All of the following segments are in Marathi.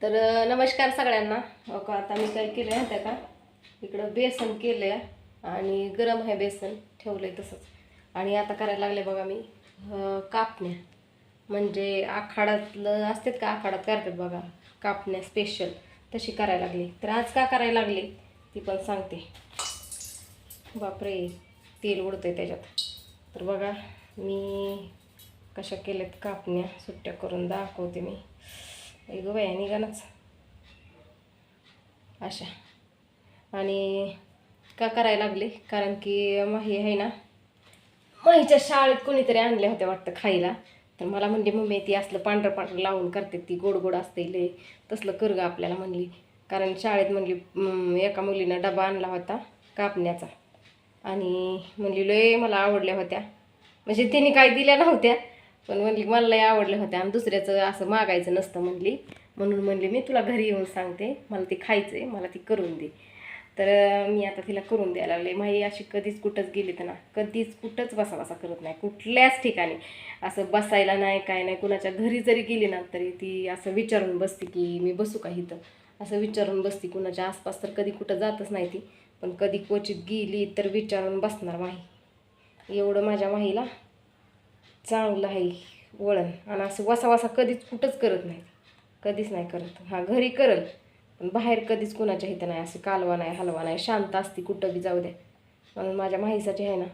तर नमस्कार सगळ्यांना. अका का आता मी काय केलं आहे त्या का? इकडं बेसन केलं आहे आणि गरम आहे बेसन ठेवलं आहे तसंच. आणि आता करायला लागले बघा मी कापण्या. म्हणजे आखाडातलं असतात का? आखाडात करतात बघा. कापण्या स्पेशल तशी करायला लागली. तर आज का करायला लागली? ती पण सांगते. बापरे तेल उडतंय त्याच्यात. तर बघा मी कशा केल्यात कापण्या सुट्ट्या करून दाखवते मी. गं बाया निघानच अशा. आणि का करायला लागले? कारण की माही आहे ना माहीच्या शाळेत कोणीतरी आणल्या होत्या वाटतं खायला. तर मला म्हणली मम्मी ती असलं पांढरं पांढरं लावून करते ती गोड गोड असते लय. तसलं कर गं आपल्याला म्हणली. कारण शाळेत म्हणली एका मुलीनं डबा आणला होता कापण्याचा. आणि म्हणली लय मला आवडल्या होत्या. म्हणजे तिने काय दिल्या नव्हत्या. पण म्हणली मला लय आवडलं होत्या आणि दुसऱ्याचं असं मागायचं नसतं म्हणली. म्हणून म्हणली मी तुला घरी येऊन सांगते मला ती खायचं आहे मला ती करून दे. तर मी आता तिला करून द्यायला लागले. माही अशी कधीच कुठंच गेली तर ना कधीच कुठंच बसा बसा करत नाही. कुठल्याच ठिकाणी असं बसायला नाही काय नाही. कुणाच्या घरी जरी गेली ना तरी ती असं विचारून बसते की मी बसू का इथं? असं विचारून बसते. कुणाच्या आसपास तर कधी कुठं जातच नाही ती. पण कधी क्वचित गेली तर विचारून बसणार माही. एवढं माझ्या माहीला चांगलं आहे वळण. आणि असं वसा वसा कधीच कुठंच करत नाही. कधीच नाही करत. हा घरी करल पण बाहेर कधीच कुणाच्या इथं नाही. असं कालवा नाही हलवा नाही. शांत असते कुठं बी जाऊ द्या. म्हणून माझ्या माहीसाठी आहे ना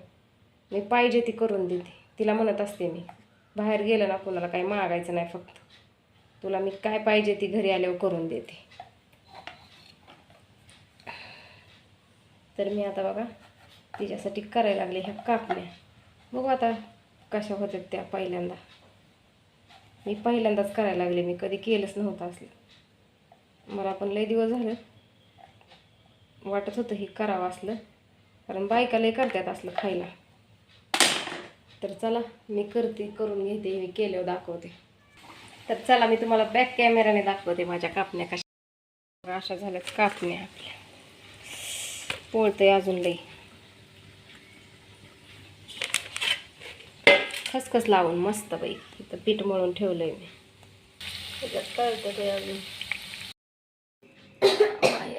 मी पाहिजे ती करून देते. तिला म्हणत असते मी बाहेर गेलं ना कुणाला काही मागायचं नाही फक्त. तुला मी काय पाहिजे ती घरी आल्यावर करून देते. तर मी आता बघा तिच्यासाठी करायला लागले ह्या कापण्या बघू आता कशा होत्या त्या पहिल्यांदा? मी पहिल्यांदाच करायला लागले. मी कधी केलंच नव्हतं असलं. मला पण लय दिवस झालं. वाटत होतं हे करावं असलं. कारण बायका लय करतात असलं खायला. तर चला मी करते करून घेते. मी केल्यावर दाखवते. तर चला मी तुम्हाला बॅक कॅमेराने दाखवते माझ्या कापण्या कशा अशा झाल्यात कापण्या आपल्या. पोळतंय अजून लई खसखस लावून मस्त बाई. इथं पीठ मळून ठेवलंय मी. त्याच्यात कळतं ते अजून.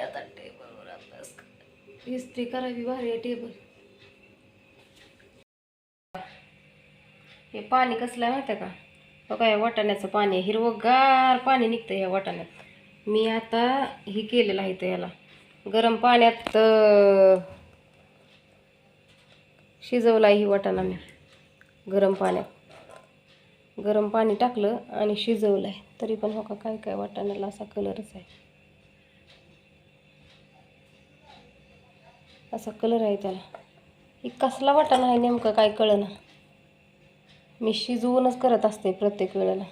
आता टेबलवर अभ्यास इस्त्री करावी भारी आहे टेबल हे पाणी कसलं आहे माहिती आहे का हो बघा या वाटाण्याचं पाणी आहे. हिरवंगार पाणी निघतं ह्या वाटाण्यात. मी आता हे केलेलं आहे ते याला. गरम पाण्यात शिजवला ही वाटाणा मी. गरम पाण्यात गरम पाणी टाकलं आणि शिजवलं आहे तरी पण हो का काय काय वाटाण्याला असा कलरच आहे. असा कलर आहे त्याला. ही कसला वाटाणा आहे नेमकं काय कळना. मी शिजवूनच करत असते प्रत्येक वेळेला.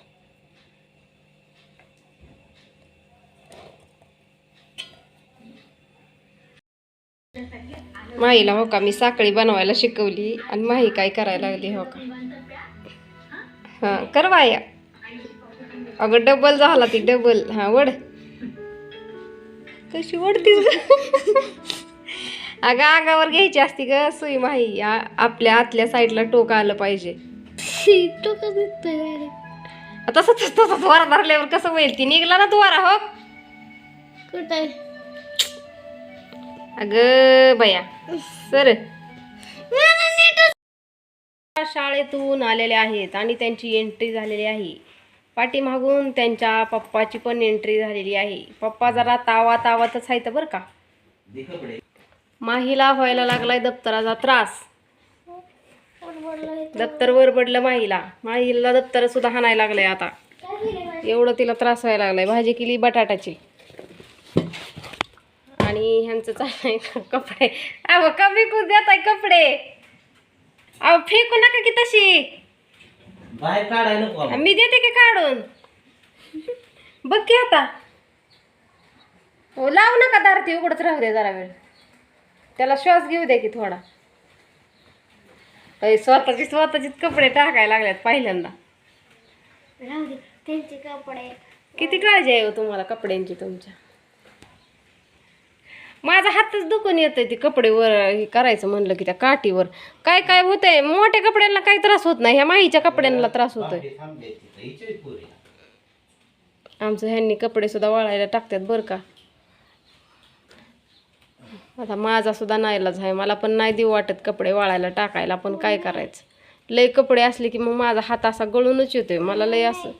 माईला हो का? मी साखळी बनवायला शिकवली आणि माही काय करायला लागली हो का? हां कर बाया. अगं डबल झाला ती डबल हां वड कशी वडतीस अगं अंगावर घ्यायची असती ग सुई माही. आपल्या आतल्या साईडला टोक आलं पाहिजे. तसं तसं द्वारा धरल्यावर कसं होईल? ती निघला ना द्वारा हो? कुठे अगं बया सर. शाळेतून आलेले आहेत आणि त्यांची एंट्री झालेली आहे. पाठीमागून त्यांच्या पप्पाची पण एंट्री झालेली आहे. पप्पा जरा तावा तावातच आहेत बरं का. माहीला व्हायला लागलाय दप्तराचा त्रास. दप्तर वर पडलं माहीला. माहीला दप्तर सुद्धा हाणायला लागलंय आता. एवढं तिला त्रास व्हायला लागलाय. भाजी केली बटाट्याची आणि ह्यांचं चाललंय कपडे. अहो कमी कू देत आहे कपडे. अहो फेकू नका की तशी. बाहेर. मी देते की काढून? बघ की आता. हो लावू नका दार ती उघडच राहू दे जरा वेळ. त्याला श्वास घेऊ दे की थोडा. स्वतःची स्वतःचीच कपडे टाकायला लागल्यात पहिल्यांदा. राहू दे त्यांचे कपडे. किती काळजी आहे हो तुम्हाला कपड्यांची तुमच्या? माझा हातच दुखून येतंय ते कपडे वर हे करायचं म्हणलं की त्या काठीवर. काय काय होतंय? मोठ्या कपड्यांना काही त्रास होत नाही ह्या माहीच्या कपड्यांना त्रास होतोय. आमचं ह्यांनी कपडे सुद्धा वाळायला टाकतात बरं का. आता माझा सुद्धा नाईलाज आहे मला पण नाही देऊ वाटत कपडे वाळायला टाकायला पण काय करायचं? लय कपडे असले की मग माझा हात असा गळूनच येतोय मला लय असं.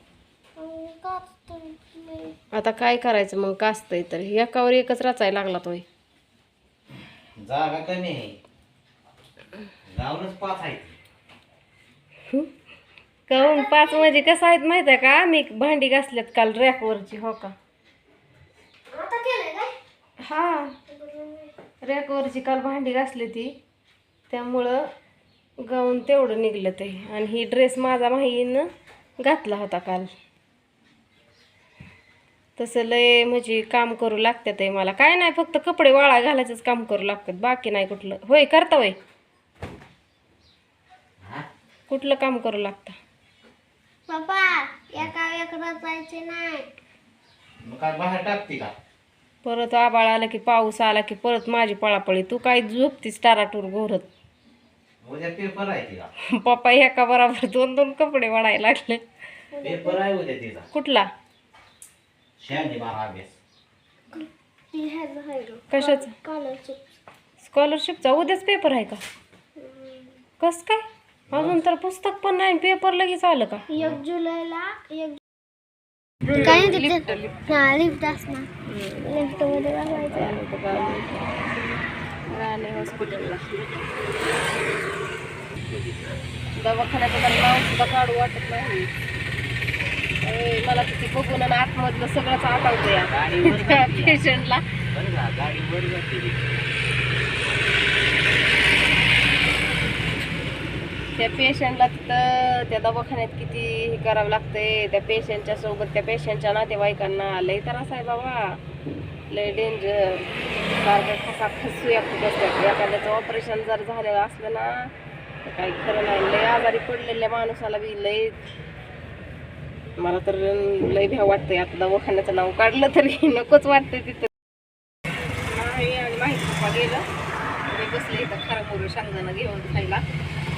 आता काय करायचं मग? काचतंय तर एकावर एकच रचायला लागला तोय जागा कमी आहे. गावनच पाच आहे काहून पाच म्हणजे कसं आहेत माहीत आहे का? मी भांडी घासल्यात काल रॅकवरची हो का? हा. रॅकवरची काल भांडी घासली ती. त्यामुळं गाऊन तेवढं निघलं ते. आणि ही ड्रेस माझा माहीनं घातला होता काल. तसं लय म्हणजे काम करू लागतात आहे मला. काय नाही फक्त कपडे वाळा घालायचंच काम करू लागतात. बाकी नाही कुठलं. होय करता होय? हा? कुठलं काम करू लागतं? पप्पा एका एकदा जायचे नाही. मग काय बाहेर टाकते का? परत आबाळ आला की पाऊस आला की परत माझी पळापळी. तू काय झोपतीस टाराटूर घोरत? उद्या पेपर आहे तिला. पप्पा एका बरोबर दोन दोन कपडे वाढायला लागले. पेपर आहे उद्या तिचा. कुठला? शहाणी बारा अभ्यास कशाचं स्कॉलरशिप स्कॉलरशिपचा उद्याच पेपर आहे का कस काय अजून तर पुस्तक पण नाही पेपर लगेच आलं का एक जुलैला एक काय नाही हा लिफ्ट असणार लिफ्टमध्ये बघायचं राणे हॉस्पिटलला दवाखान्याचं सुद्धा काढू वाटत नाही मला तर ते बघून आणि आतमधलं सगळंच आठवतं या पेशंटला. त्या पेशंटला तिथं त्या दवाखान्यात किती हे करावं लागतंय? त्या पेशंटच्या सोबत त्या पेशंटच्या नातेवाईकांना लय त्रास आहे बाबा. लय डेंजर खसा खसूया खूप असतात एखाद्याचं ऑपरेशन जर झालेलं असलं ना तर काही खरं नाही. लय आजारी पडलेल्या माणसाला बी लय मला तर लय भ्या वाटतंय. आता दवाखान्याचं नाव काढलं तरी नकोच वाटतंय तिथं. नाही आणि माहीत पप्पा गेलं. मी बसले इथं खरं मोरू शेंगदाणा घेऊन खायला.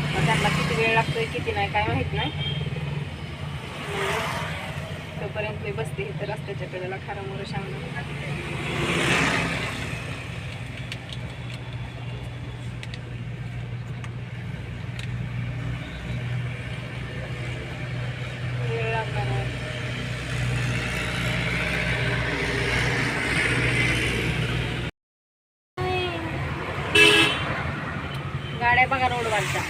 मग त्यांना किती वेळ लागतोय किती नाही काय माहीत नाही. तोपर्यंत मी बसते इथं रस्त्याच्या कडेला खरं मोरू बघा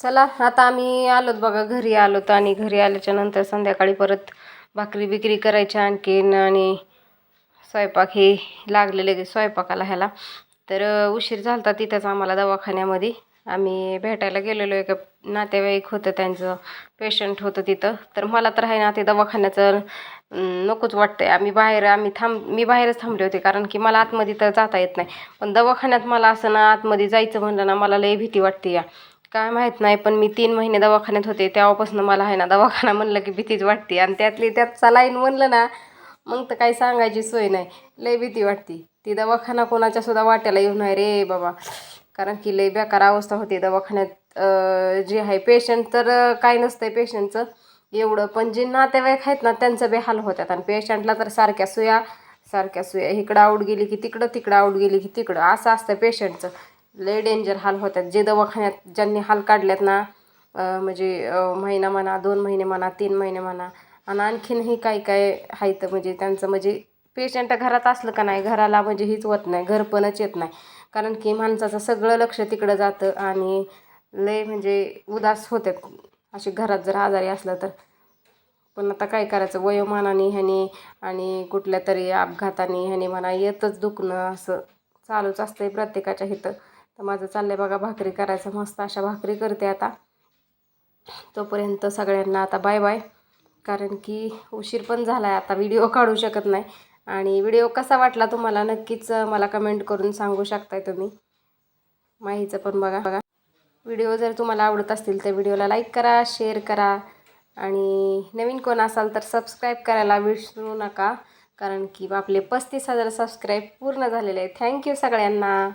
चला आता आम्ही आलोत बघा घरी आलोत आणि घरी आल्याच्यानंतर संध्याकाळी परत भाकरी बिकरी करायच्या आणखीन आणि स्वयंपाक हे लागलेले स्वयंपाकाला ह्याला. तर उशीर झाला होता तिथंच आम्हाला दवाखान्यामध्ये. आम्ही भेटायला गेलेलो एका नातेवाईक होतं त्यांचं. पेशंट होतं तिथं. तर मला तर आहे ना ते दवाखान्याचं नकोच वाटतंय. आम्ही बाहेर आम्ही थांब मी बाहेरच थांबले होते कारण की मला आतमध्ये तर जाता येत नाही. पण दवाखान्यात मला असं ना आतमध्ये जायचं म्हणलं ना मला लई भीती वाटते या. काय माहीत नाही पण मी तीन महिने दवाखान्यात होते. तेव्हापासून मला आहे ना दवाखाना म्हणलं की भीतीच वाटते. आणि त्यातली त्यात सलाईन म्हणलं ना मग तर काही सांगायची सोय नाही. लय भीती वाटते. ती दवाखाना कोणाच्या सुद्धा वाट्याला येऊ नाही रे बाबा. कारण की लय बेकार अवस्था होती दवाखान्यात. जे आहे पेशंट तर काय नसतंय पेशंटचं एवढं पण जे नातेवाईक आहेत ना त्यांचं बेहाल होतात आणि पेशंटला तर सारख्या सुया सारख्या सुया. इकडं आऊट गेली की तिकडं तिकडं आऊट गेली की तिकडं. असं असतं पेशंटचं लय डेंजर हाल होतात जे दवाखान्यात ज्यांनी हाल काढल्यात ना म्हणजे महिना म्हणा दोन महिने म्हणा तीन महिने म्हणा. आणि आणखीनही काही काय आहेत म्हणजे त्यांचं म्हणजे पेशंट घरात असलं का नाही? घराला म्हणजे हीच होत नाही. घरपणच येत नाही. कारण की माणसाचं सगळं लक्ष तिकडं जातं आणि लय म्हणजे उदास होतात. असे घरात जर आजारी असलं तर. पण आता काय करायचं? वयोमानाने ह्याने आणि कुठल्या तरी अपघाताने ह्याने म्हणा येतच दुखणं असं चालूच असतंय प्रत्येकाच्या इथं तर माझं चाललंय बघा भाकरी करायचं मस्त अशा भाकरी करते आता. तोपर्यंत सगळ्यांना आता बाय बाय. कारण की उशीर पण झाला आहे आता व्हिडिओ काढू शकत नाही. आणि व्हिडिओ कसा वाटला तुम्हाला? नक्कीच मला कमेंट करून सांगू शकताय तुम्ही. माहीचं पण बघा. बघा व्हिडिओ जर तुम्हाला आवडत असतील तर व्हिडिओला लाईक करा शेअर करा. आणि नवीन कोण असाल तर सबस्क्राईब करायला विसरू नका. कारण की आपले पस्तीस हजार सबस्क्राईब पूर्ण झालेले आहेत. थँक्यू सगळ्यांना.